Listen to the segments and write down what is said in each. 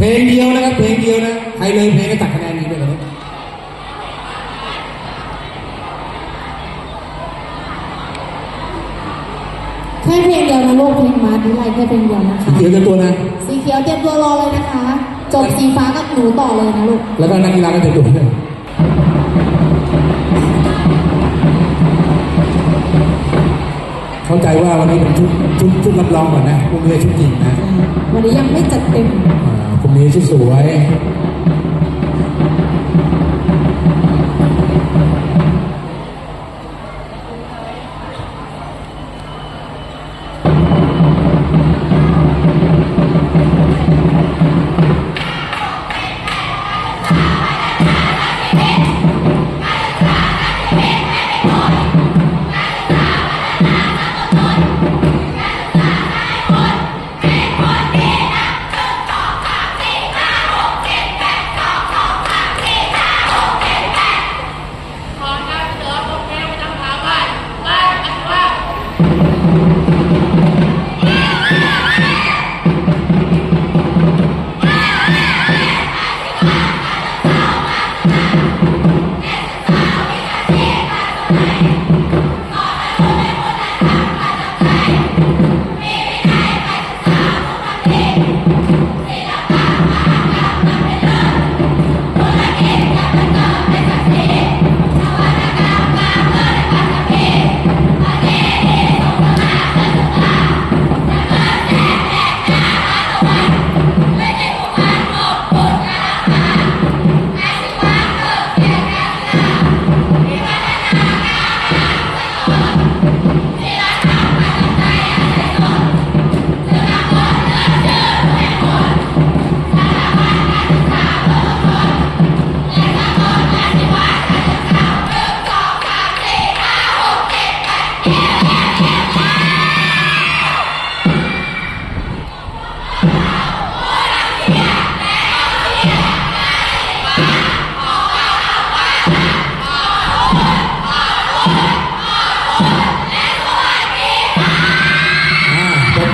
เพลงเดียวนะครับเพลงเดียวนะใครเลยเพลงก็ตัดคะแนนนี้ไปเลยแค่เพลงเดียวนะลูกเพลงมาร์ดีไลแค่เพลงเดียวนะคะเดียวจะตัวนะสีเขียวเตรียมตัวรอเลยนะคะ จบสีฟ้ากับหนูต่อเลยนะลูกแล้วก็นักกีฬาก็จะตัวด้วยเข้าใจว่าวันนี้เป็นชุดชุดชุดรับรองก่อนนะพรุ่งนี้ชุดจริงนะวันนี้ยังไม่จัดเต็ม อ่าพรุ่งนี้ชุดสวย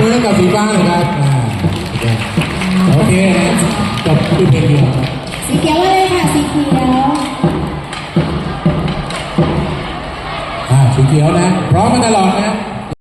มือให้กับสีฟ้าหน่อยครับอ่าโอเคนะจบด้วยเพลงเดียวสีเขียวเลยค่ะสีเขียวอ่าสีเขียวนะพร้อมมาตลอด